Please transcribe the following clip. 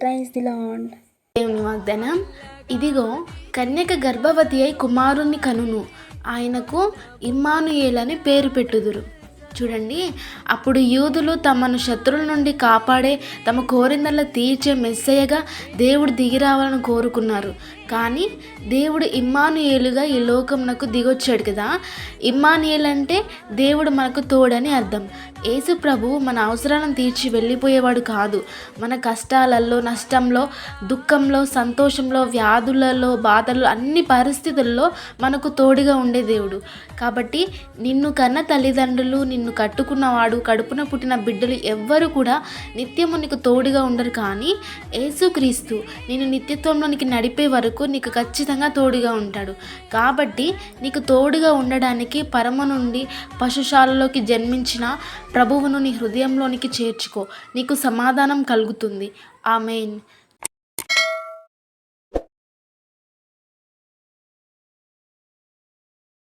Praise the land దేవుని వాగ్దానం? ఇదిగో కన్యక గర్భవతి అయి కుమారుణ్ణి కనును ఆయనకు ఇమ్మానుయేలని పేరు పెట్టుదురు. చూడండి. అప్పుడు యూదులు తమను శత్రువుల నుండి కాపాడే తమ కోరిందల్లా తీర్చే మెస్సయ్యగా దేవుడు దిగిరావాలని కోరుకున్నారు. కానీ దేవుడు ఇమ్మానుయేలుగా ఈ లోకంనకు దిగొచ్చాడు కదా. ఇమ్మానుయేల్ అంటే దేవుడు మనకు తోడని అర్థం. యేసు ప్రభు మన అవసరాలను తీర్చి వెళ్ళిపోయేవాడు కాదు. మన కష్టాలలో నష్టంలో దుఃఖంలో సంతోషంలో వ్యాధులలో బాధలు అన్ని పరిస్థితుల్లో మనకు తోడుగా ఉండే దేవుడు. కాబట్టి నిన్ను కన్న తల్లిదండ్రులు నిన్ను కట్టుకున్నవాడు కడుపున పుట్టిన బిడ్డలు ఎవ్వరు కూడా నిత్యము నీకు తోడుగా ఉండరు కానీ యేసుక్రీస్తు నేను నిత్యత్వంలోనికి నడిపే వరకు నీకు ఖచ్చితంగా తోడుగా ఉంటాడు. కాబట్టి నీకు తోడుగా ఉండడానికి పరమ నుండి పశుశాలలోకి జన్మించిన ప్రభువును నీ హృదయంలోనికి చేర్చుకో. నీకు సమాధానం కలుగుతుంది. ఆమెన్.